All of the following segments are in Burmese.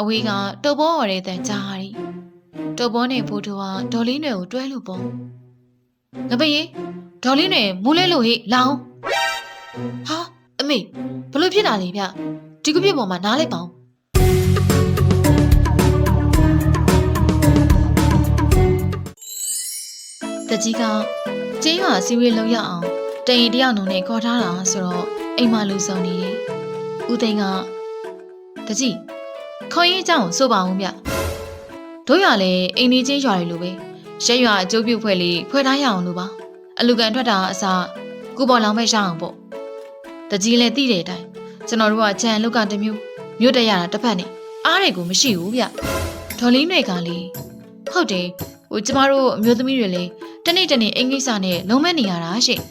အဝေးကတုပ်ဘောဟော်တဲ့တန်ကြားရီတုပ်ဘောနဲ့ဖိုးတူဟာဒေါ်လေးနွယ်ကိုတွဲလို့ပေါ့ငပရေဒေါ်လေးနွယ်မူးလဲလို့ဟိလောင်းဟာအမေဘလို့ဖြစ်တာလဲဗျဒီကပြစ်ပေါ်မှာနားလိုက်ပါဦးတကြီးကကျင်းရွာစီဝေးလောက်ရအောင်တရင်တယောက်နုံနဲ့ခေါ်ထားတာဆိုတော့အိမ်မလူဆောင်နေတယ်ဦးသိန်းကတကြီး ခေါင်းရင်းအကြောင်းကိုဆိုပါအောင်ဗျတို့ရွာလေအိမ်နေချင်းရွာတွေလိုပဲရက်ရွာအကျိုးပြုဖွဲ့လေးဖွဲ့ထားရအောင်လို့ပါအလူကန်ထွက်တာအစားကုပေါ်လောင်မဲ့ရအောင်ပေါ့တကြီးလည်းသိတဲ့အတိုင်းကျွန်တော်တို့ကခြံလုတ်ကတစ်မျိုးမြို့တက်ရတာတစ်ဖက်နဲ့အားတွေကိုမရှိဘူးဗျဒေါ်လေးတွေကလေဟုတ်တယ်ဟိုကျမတို့အမျိုးသမီးတွေလေတနေ့တနေ့အင်္ဂလိပ်စာနဲ့လုံးမဲ့နေရတာရှင့်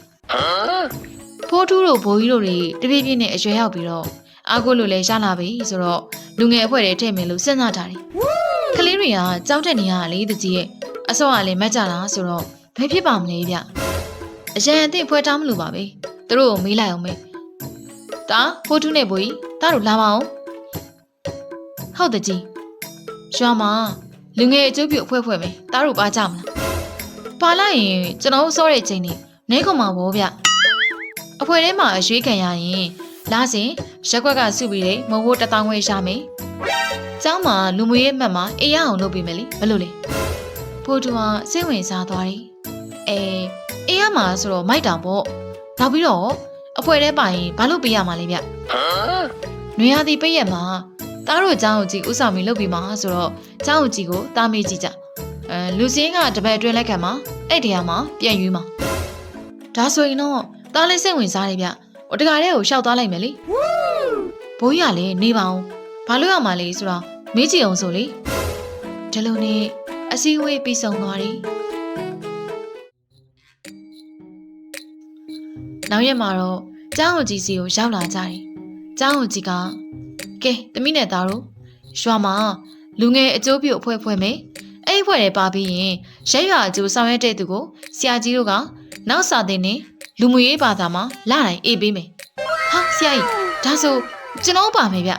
ဖိုးထူးတို့ဘိုးကြီးတို့တွေတပြည့်ပြည့်နဲ့အရွယ်ရောက်ပြီးတော့ အားကိုလို့လည်းရလာပြီဆိုတော့လူငယ်အဖွဲ့တွေထည့်မယ်လို့စဉ်းစားထားတယ်ကလေးတွေကကြောက်တဲ့နေရတာလေတကြီးရဲ့အစောကလည်းမက်ကြတာဆိုတော့ဘယ်ဖြစ်ပါမလဲဗျအရန်အသင့်ဖွဲထားမလို့ပါပဲသူတို့ကိုမေးလိုက်အောင်မေးတာဖိုးထူးနဲ့ဘိုးကြီးတားတို့လာပါအောင်ဟုတ်တကြီးရွာမှာလူငယ်အကျိုးပြုအဖွဲ့ဖွဲ့မယ်တားတို့ပါကြမလားပါလိုက်ရင်ကျွန်တော်တို့စောတဲ့ချိန်နေနဲကုန်မှာဗောဗျအဖွဲထဲမှာအရွေးခံရရင် လာစဉ်ရက်ွက်ကစုပြီးတဲ့မဟုတ်တထောင်ခွဲရှာမယ်။ကျောင်းမှာလူမွေရဲ့မှတ်မှာအေးရအောင်လုပ်ပေးမယ်လေဘယ်လိုလဲ။ဖိုးတူကစိတ်ဝင်စားသွားတယ်။အဲအေးရမှာဆိုတော့မိုက်တောင်ပေါ့။နောက်ပြီးတော့အဖွဲထဲပါရင်ဘာလုပ်ပေးရမှာလဲဗျ။နွေရာသီပိတ်ရက်မှာသားတို့ကျောင်းကိုကြည့်ဥဆောင်ပြီးလုပ်ပြီးမှာဆိုတော့ကျောင်းကိုကြည့်ကိုတားမေးကြည့်ကြ။အဲလူစင်းကတပည့်အတွင်းလက်ခံမှာအဲ့တရားမှာပြန်ယူမှာ။ဒါဆိုရင်တော့သားလေးစိတ်ဝင်စားတယ်ဗျ။ ဟိုတကားတဲ့ကိုရှောက်သွားလိုက်မယ်လေ။ဘိုးရလည်းနေပါအောင်။ဘာလို့ရမှာလဲဆိုတော့မေးကြည့်အောင်ဆိုလေ။ဒီလိုနဲ့အစည်းအဝေးပြီးဆုံးသွားတယ်။နောက်ရက်မှာတော့ကျောင်းကိုကြီးစီကိုရောက်လာကြတယ်။ကျောင်းကိုကြီးကကဲတမိနဲ့သားတို့ရွာမှာလူငယ်အကျိုးပြုအဖွဲ့ဖွဲ့မယ်။အဲ့ဒီဖွဲ့တွေပါပြီးရင်ရက်ရွာအကျိုးဆောင်ရွက်တဲ့သူကိုဆရာကြီးတို့ကနောက်စာသင်နေ လူမှုရေးဘာသာမှာလာတိုင်းအေးပေးမယ်။ဟာဆရာကြီးဒါဆိုကျွန်တော်ပါမယ်ဗျ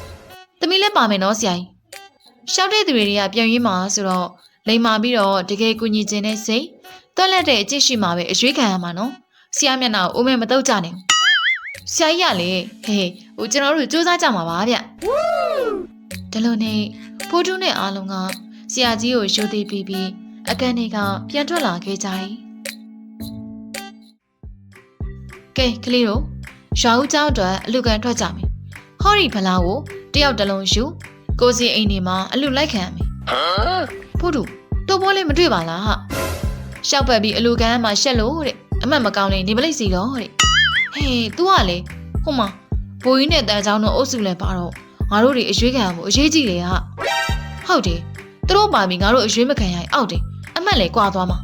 ။တမီးလည်းပါမယ်နော်ဆရာကြီး။ရှောက်တဲ့သူတွေကပြန်ရင်းမှာဆိုတော့လိန်မာပြီးတော့တကယ်ကူညီခြင်းနဲ့စိတ်တွက်လက်တဲ့အကျင့်ရှိမှာပဲအရွေးခံရမှာနော်။ဆရာမျက်နှာကိုအိုးမဲမတော့ကြနဲ့။ဆရာကြီးကလေဟေးဟိုကျွန်တော်တို့စူးစမ်းကြမှာပါဗျ။ဒီလိုနဲ့ဖိုးထုနဲ့အားလုံးကဆရာကြီးကိုရိုသေပြီးပြီးအကန်တွေကပြန်ထွက်လာခဲ့ကြတယ်။ ကဲကလေးတို့ရွာဦးကျောင်းအတွက်အလူခံထွက်ကြမယ်ဟောဒီဖလားကိုတယောက်တစ်လုံးယူကိုစီအိမ်နေမှာအလူလိုက်ခံမယ်ဖို့တူတော့ဘောလေးမတွေ့ပါလားဟရှောက်ပတ်ပြီးအလူခံမှာရှက်လို့တဲ့အမတ်မကောင်းလေနေပလိစီတော့တဲ့ဟေး तू ကလေဟိုမှာဘိုးကြီးနဲ့တန်ချောင်းတို့အုပ်စုလဲပါတော့ငါတို့တွေအရွေးခံဖို့အရေးကြီးတယ်ဟာဟုတ်တယ်သူတို့ပါပြီငါတို့အရွေးမခံရရင်အောက်တယ်အမတ်လေကွာသွားမှာ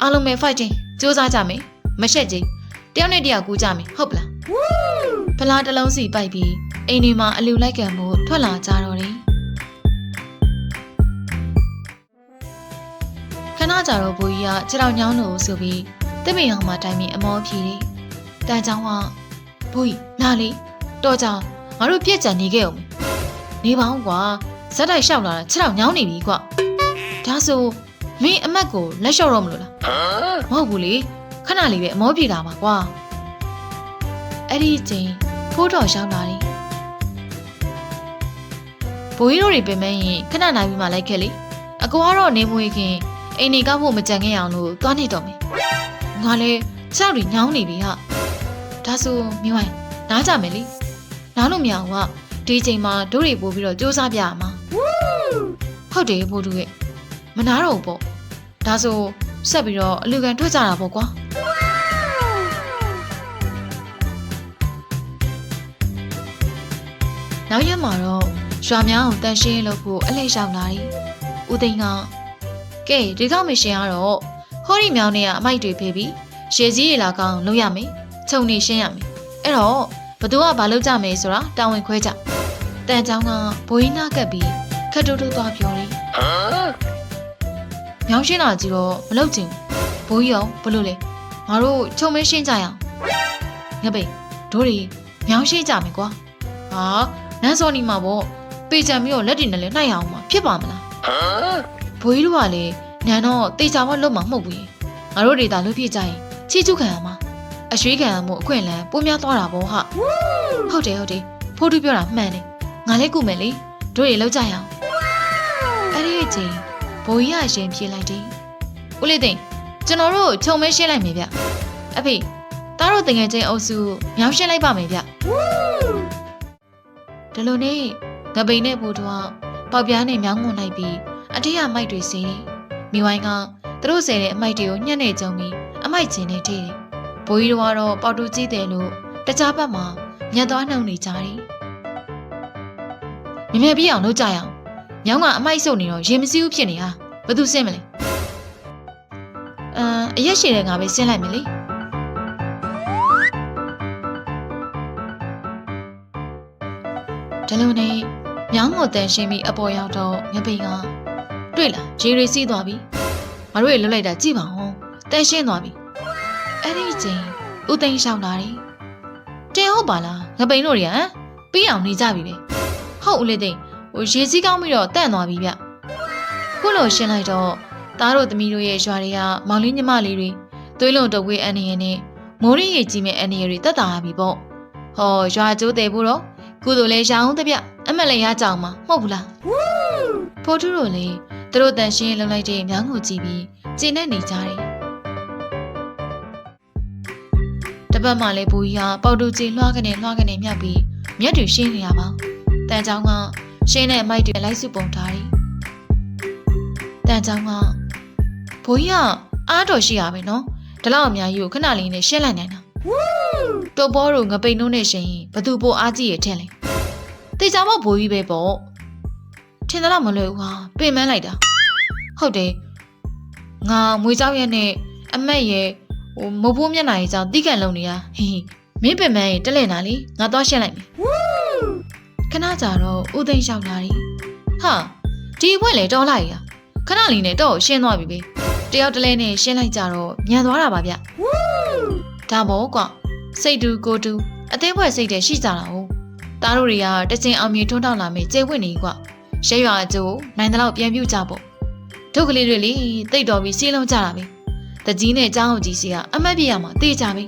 အားလုံးပဲ fighting စူးစမ်းကြမယ် မရှက်ကြိမ်တယောက်နဲ့တယောက်ကူးကြမယ်ဟုတ်ပလား။ဖလားတစ်လုံးစီပိုက်ပြီးအိမ်ဒီမှာအလူလိုက်ကံမှုထွက်လာကြတော့တယ်။ခဏကြာတော့ဘူကြီးကခြေထောက်ညောင်းလို့ဆိုပြီးတမိအောင်မှတိုင်ပြီးအမောဖြေတယ်။တန်ချောင်းကဘူကြီးလာလေတော့ကြောင်ငါတို့ပြက်ကြံနေခဲ့အောင်မယ်။နေပါဦးကွာဇက်တိုက်လျှောက်လာတာခြေထောက်ညောင်းနေပြီကွာ။ဒါဆိုမင်းအမတ်ကိုလက်လျှော့တော့မလို့လား။မဟုတ်ဘူးလေ ခဏလေးပဲအမောပြေတာပါကွာ။အဲ့ဒီအချိန်ဖိုးတော်ရောက်လာတယ်။ဘိုးကြီးတို့တွေပြင်မဲရင်ခဏနိုင်ပြီးမှလိုက်ခဲ့လေ။အကွာတော့နေမွေးခင်အိမ်နေကောက်ဖို့မကြံခဲ့အောင်လို့သွားနေတော့မယ်။ငါလည်းခြေောက်တွေညောင်းနေပြီဟာ။ဒါဆိုမြဝိုင်းနားကြမယ်လေ။နားလို့မရဘူးကဒီအချိန်မှာဒိုးတွေပို့ပြီးတော့စူးစမ်းပြရမှာ။ဟုတ်တယ်ဘိုးတို့ရဲ့မနာတော့ဘူးပေါ့။ဒါဆို ဆက်ပြီးတော့အလူကန်ထွက်ကြတာပေါ့ကွာ။နောက်ရက်မှာတော့ရွာများကိုတန်ရှင်းလုပ်ဖို့အလှည့်ရောက်လာတယ်။ဦးသိန်းကကဲဒီကောင်မရှင်ကတော့ဟောဒီမြောင်းနေကအမိုက်တွေဖေးပြီးရှည်ကြီးတွေလာကောင်းလုပ်ရမယ်။ခြုံနေရှင်းရမယ်။အဲ့တော့ဘသူကဘာလုပ်ကြမယ်ဆိုတာတာဝန်ခွဲကြ။တန်ချောင်းကဘိုးကြီးနာကပ်ပြီးခက်တူတူသွားပြော တယ်။မြောင်းရှင်းတာကြီးတော့မလုပ်ချင်ဘူး။ဘိုးကြီးရောဘလို့လဲ။ငါတို့ခြုံမင်းရှင်းကြရအောင်။ငပိတ်တို့တွေမြောင်းရှင်းကြမယ်ကွာ။ဟာနန်းစောနီမှာပေါ့ပေချံပြီးတော့လက်တွေနဲ့လည်းနှိုက်ရအောင်မှာဖြစ်ပါမလားဘိုးကြီးတို့ကလည်းနန်းတော့တေချာမလွတ်မှာမဟုတ်ဘူးငါတို့တွေသာလွတ်ဖြစ်ကြရင်ချီကျုခံရမှာအရွှေးခံရမှုအခွင့်အလမ်းပိုများသွားတာပေါ့ဟာဟုတ်တယ်ဟုတ်တယ်ဖိုးတူပြောတာမှန်တယ်ငါလည်းကုမယ်လေတို့ရေလောက်ကြရအောင်အဲ့ဒီအချိန် ဘိုးကြီးကရှင်ပြေးလိုက်တယ်ဦးလေးသိန်းကျွန်တော်တို့ခြုံမဲရှင်းလိုက်မယ်ဗျအဖေသားတို့တငယ်ချင်းအုပ်စုမြောင်းရှင်းလိုက်ပါမယ်ဗျဒီလိုနဲ့ငပိန်နဲ့ဘူတော်ပေါက်ပြားနဲ့မြောင်းငုံလိုက်ပြီးအထက်ကမိုက်တွေစီးတယ်မိဝိုင်းကသူတို့ဆယ်တဲ့အမိုက်တွေကိုညှက်နေကြုံပြီးအမိုက်ချင်းနဲ့ထိတယ်ဘိုးကြီးတို့ကတော့ပေါတူကြီးတယ်လို့တခြားဘက်မှာညက်သွားနှုံနေကြတယ်မြမြပြည့်အောင်လုပ်ကြရအောင် မြောင်းကအမိုက်ဆုပ်နေတော့ရင်မစည်းဘူးဖြစ်နေတာဘယ်သူစင်းမလဲအမ်အရက်ရှိတဲ့ငါပဲဆင်းလိုက်မယ်လေဒီလိုနဲ့မြောင်းကိုတန်ရှင်းပြီးအပေါ်ရောက်တော့ငပိန်ကတွေ့လားဂျေရီစီးသွားပြီငါတို့ရေလွတ်လိုက်တာကြည့်ပါဦးတန်ရှင်းသွားပြီအဲ့ဒီချိန်ဦးသိန်းရှောင်းလာတယ်တင်ဟုတ်ပါလားငပိန်တို့တွေကဟမ်ပြီးအောင်နေကြပြီပဲဟုတ်ဦးလေးသိန်း ဟိုရေစီးကောင်းပြီးတော့တန့်သွားပြီဗျခုလိုရှင်းလိုက်တော့သားတို့သမီးတို့ရဲ့ရွာတွေကမောင်လေးညီမလေးတွေသွေးလုံးတဝေးအန်နေရနဲ့မိုးရင်းရည်ကြီးမဲ့အန်နေရတွေတက်တာပြီပေါ့ဟောရွာကျိုးတယ်ဖို့တော့ကုသိုလ်လဲရောင်းတပြအမက်လည်းရကြအောင်မှာမဟုတ်ဘူးလားဖိုးထုတို့လည်းသူတို့တန်ရှင်းလှုပ်လိုက်တဲ့မြောင်းကိုကြည့်ပြီးကျင်းနေနေကြတယ်တပတ်မှလည်းဘူကြီးကပေါတူကြီးလွှားကနေလွှားကနေမြတ်ပြီးမျက်တွေရှင်းနေရပါတန်ချောင်းက ရှင်းတဲ့အမိုက်တွေလိုက်စုပုံထားတယ်တန်ချောင်းကဘူကြီးကအားတော်ရှိရမယ်နော်ဒီလောက်အများကြီးကိုခဏလေးနဲ့ရှင်းလိုက်နိုင်တာတိုဘောတို့ငပိန်နှုံးနဲ့ရှင်ရင်ဘသူပိုအားကြီးရထင်လဲတေချာမောက်ဘူကြီးပဲပေါ့ထင်သလားမလွယ်ဘူးဟာပင်မလိုက်တာဟုတ်တယ်ငါမွေးเจ้าရဲ့နဲ့အမက်ရဲ့ဟိုမဟုတ်ဘူးမျက်နှာရဲ့ကြောင့်တိကန်လုံနေရဟင်းမင်းပင်မရဲ့တက်လက်နာလေငါသွားရှင်းလိုက်မယ် ခဏကြာတော့ဦးသိန်းလျှောက်လာတယ်ဟာဒီအပွဲလေတော်လိုက်ရခဏလေးနဲ့တော့ရှင်းသွားပြီပဲတယောက်တလဲနဲ့ရှင်းလိုက်ကြတော့ညံသွားတာပါဗျဒါဘောကွာစိတ်တူကိုတူအသေးဖွဲစိတ်တဲ့ရှိကြတာ哦သားတို့တွေကတချင်အောင်မြေထွန်းထောက်လာမေကျေဝင့်နေကွာရဲရွာအကျိုးနိုင်တဲ့လောက်ပြန်ပြုတ်ကြပေါ့ဒုက္ခလေးတွေလေတိတ်တော်ပြီးစီးလုံးကြတာပဲတကြီးနဲ့အချောင်းအောင်ကြီးစီကအမတ်ပြရမှာတေးကြပြီ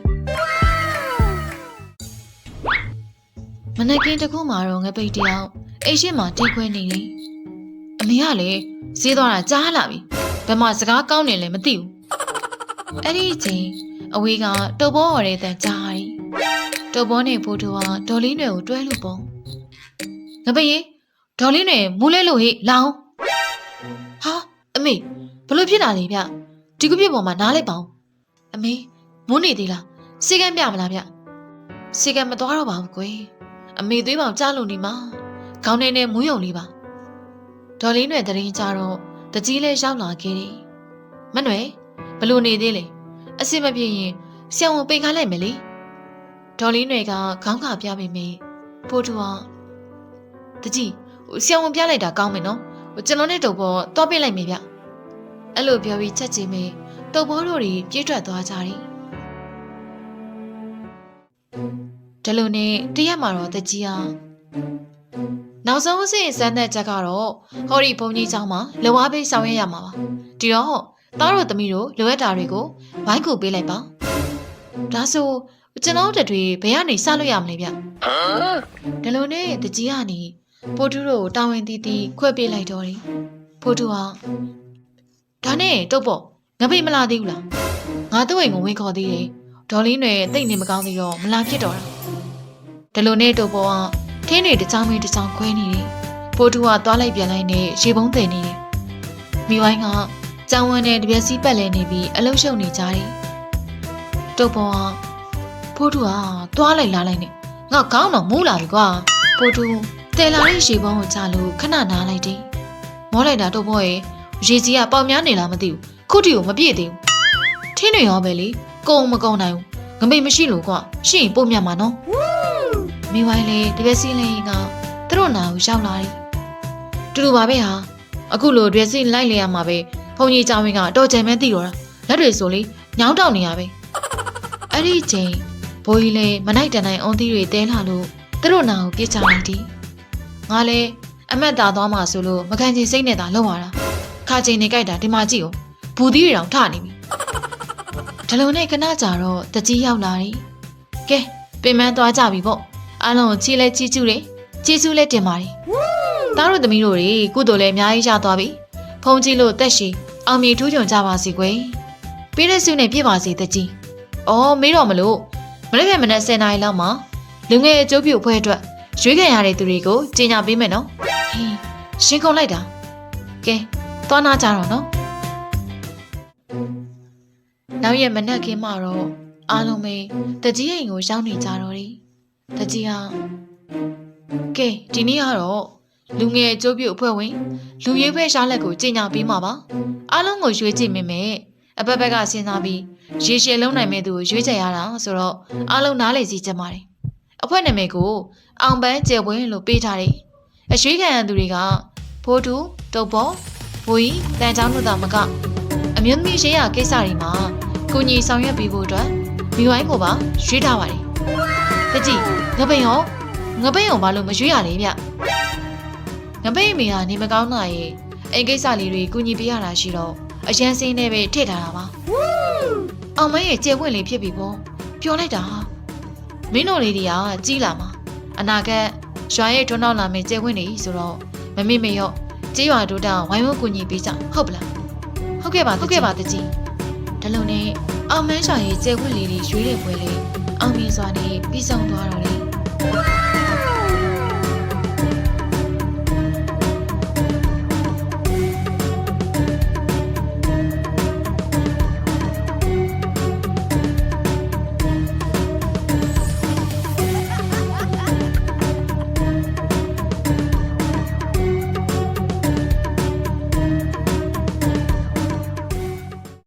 မနက်ကင်းတစ်ခုမှတော့ငပိတ်တယောက်အိတ်ရှိမှတိတ်ခွဲနေတယ်အမေကလည်းဈေးသွားတာကြားလာပြီဘယ်မှာစကားကောင်းနေလဲမသိဘူးအဲ့ဒီအချိန်အဝေးကတုပ်ဘောဟော်တဲ့တန်ကြားရီတုပ်ဘောနဲ့ဖိုးတိုးကဒေါ်လေးနွယ်ကိုတွဲလို့ပေါ့ငပိတ်ရေဒေါ်လေးနွယ်မူးလဲလို့ဟေ့လောင်းဟာအမေဘလို့ဖြစ်တာလဲဗျဒီကုပြစ်ပေါ်မှာနားလိုက်ပါဦးအမေမုန်းနေသေးလားစေကမ်းပြမလားဗျစေကမ်းမသွားတော့ပါဘူးကွယ် အမေသွေးပေါင်ကြားလို့နေမှာခေါင်းထဲနဲ့မူးယုံလေးပါဒေါ်လေးနွယ်တရင်ကြတော့တကြီးလဲရောက်လာခဲ့တယ်မနွယ်ဘလို့နေသေးလဲအစ်မပြေရင်ဆံဝင်ပိန်ခိုင်းလိုက်မယ်လေဒေါ်လေးနွယ်ကခေါင်းခါပြပေးမိဖိုးတူကတကြီးဆံဝင်ပြလိုက်တာကောင်းမယ်နော်ကျွန်တော်နဲ့တုပ်ပေါ်တော့ပြလိုက်မယ်ဗျအဲ့လိုပြောပြီးချက်ချင်းမေတုပ်ဘောတို့တွေပြေးထွက်သွားကြတယ် ဒီလိုနဲ့တရက်မှာတော့တကြီးအောင်နောက်ဆုံးအဆင့်စမ်းသက်ချက်ကတော့ဟော်ဒီဘုံကြီးကျောင်းမှာလောအားပေးဆောင်ရွက်ရမှာပါဒီတော့သားတို့သမီးတို့လိုအပ်တာတွေကိုဝိုင်းကူပေးလိုက်ပါဒါဆိုကျွန်တော်တို့တွေဘယ်ကနေစလို့ရမလဲဗျဒီလိုနဲ့တကြီးကနေပို့ထူတို့တာဝန်တီတီခွဲပေးလိုက်တော့တယ်ပို့ထူအောင်ဒါနဲ့တုတ်ပေါ့ငပိမလာသေးဘူးလားငါတို့အိမ်ကိုဝင်ခေါ်သေးတယ်ဒေါ်လင်းတွေတိတ်နေမကောင်းသေးတော့မလာဖြစ်တော့တာ ဒီလိုနဲ့တုတ်ပေါ့ကခင်းနေတချောင်းမင်းတချောင်းခွဲနေတယ်ဖိုးတူကသွားလိုက်ပြန်လိုက်နဲ့ရေပုံးတင်နေတယ်မိဝိုင်းကကြောင်ဝန်းနဲ့တပြက်စီးပတ်လဲနေပြီးအလုံးရှုံနေကြတယ်တုတ်ပေါ့ဖိုးတူကသွားလိုက်လာလိုက်နဲ့ငါခေါင်းတော့မူးလာပြီကွာဖိုးတူတဲလာတဲ့ရေပုံးကိုချလို့ခဏနားလိုက်တယ်မောလိုက်တာတုတ်ပေါ့ရဲ့ရေကြီးကပေါက်များနေလားမသိဘူးခုတီကိုမပြည့်သေးဘူးထင်းတွေရောပဲလေကုံမကုံနိုင်ဘူးငမိတ်မရှိလို့ကွာရှိရင်ပို့မြတ်မှာနော် မိဝိုင်းလေတပည့်စီးလင်းကသူတို့နာကိုရောက်လာတယ်တူတူပါပဲဟာအခုလိုတပည့်စီးလိုက်လေရမှာပဲဘုံကြီးကြောင်ဝင်းကအတော်ကြံမဲသိတော့တာလက်တွေဆိုလေညောင်းတောက်နေရပဲအဲ့ဒီချိန်ဘိုးကြီးလေမနိုင်တန်နိုင်အုံးသီးတွေတဲလာလို့သူတို့နာကိုပြစ်ချလိုက်တယ်ငါလည်းအမက်သာသွားမှဆိုလို့မခံချင်စိတ်နဲ့သာလုံရတာခါချိန်နေကြိုက်တာဒီမှာကြည့်ဦးဘူသီးတွေတောင်ထနေပြီဒလုံနဲ့ခဏကြာတော့တကြီးရောက်လာတယ်ကဲပင်မသွားကြပြီပေါ့ အားလုံးကိုချီးလဲချီးကျူးတယ်ချီးကျူးလဲတင်ပါတယ်သားတို့သမီးတို့တွေကုသိုလ်လည်းအများကြီးရသွားပြီဖုန်ကြီးလို့တက်ရှိအောင်မြေထူးချွန်ကြပါစီကွယ်ပေးတဲ့ဆုနဲ့ပြည့်ပါစေတကြီးအော်မေးတော့မလို့မနေ့ကမနေ့10နာရီလောက်မှာလူငယ်အကျိုးပြုအဖွဲ့အတွက်ရွေးခံရတဲ့သူတွေကိုကြီးညာပေးမယ်နော်ဟင်းရှင်းကုန်လိုက်တာကဲသွားနာကြတော့နော်နောက်ရက်မနက်ခင်းမှာတော့အားလုံးပဲတကြီးအိမ်ကိုရောက်နေကြတော့တယ် တကြီးဟာကဲဒီနေ့ကတော့လူငယ်အကျိုးပြုအဖွဲ့ဝင်လူရေးဖဲရှားလက်ကိုကြီးညာပေးမှာပါအားလုံးကိုရွေးကြည့်မိမယ်အပတ်ဘက်ကစဉ်းစားပြီးရေရှည်လုံးနိုင်မဲ့သူကိုရွေးချယ်ရတာဆိုတော့အားလုံးနားလည်စီကြပါတယ်အဖွဲ့နာမည်ကိုအောင်ပန်းကျယ်ဝင်းလို့ပေးထားတယ်အရွေးခံရသူတွေကဖိုးတူတုတ်ပေါ်ဘူကြီးတန်ချောင်းတို့သာမကအမျိုးသမီးရှေးရကိစ္စတွေမှာကိုညီဆောင်ရွက်ပေးဖို့အတွက်မိဝိုင်းကိုပါရွေးထားပါတယ် တကြီးငပိန်ရောငပိန်ရောဘာလို့မရွေးရလဲဗျငပိန်အမေဟာနေမကောင်းတာရဲ့အိမ်ကိစ္စလေးတွေကူညီပေးရတာရှိတော့အရန်စင်းနဲ့ပဲထည့်ထားတာပါအောင်မရဲ့ကျေပွင့်လေးဖြစ်ပြီပေါ့ပြောလိုက်တာမင်းတို့လေးတွေကကြီးလာမှာအနာဂတ်ရွာရဲ့ထွန်းနောက်လာမယ့်ကျေပွင့်နေဆိုတော့မမေ့မေ့ရော့ကြေးရွာတို့တောင်ဝိုင်းဝန်းကူညီပေးကြဟုတ်ပလားဟုတ်ကဲ့ပါဟုတ်ကဲ့ပါတကြီးဒါလုံနဲ့အောင်မန်းရွာရဲ့ကျေပွင့်လေးတွေရွေးတဲ့ပွဲလေး အောင်မြင်စွာနဲ့ပြီးဆုံးသွားတော့လေ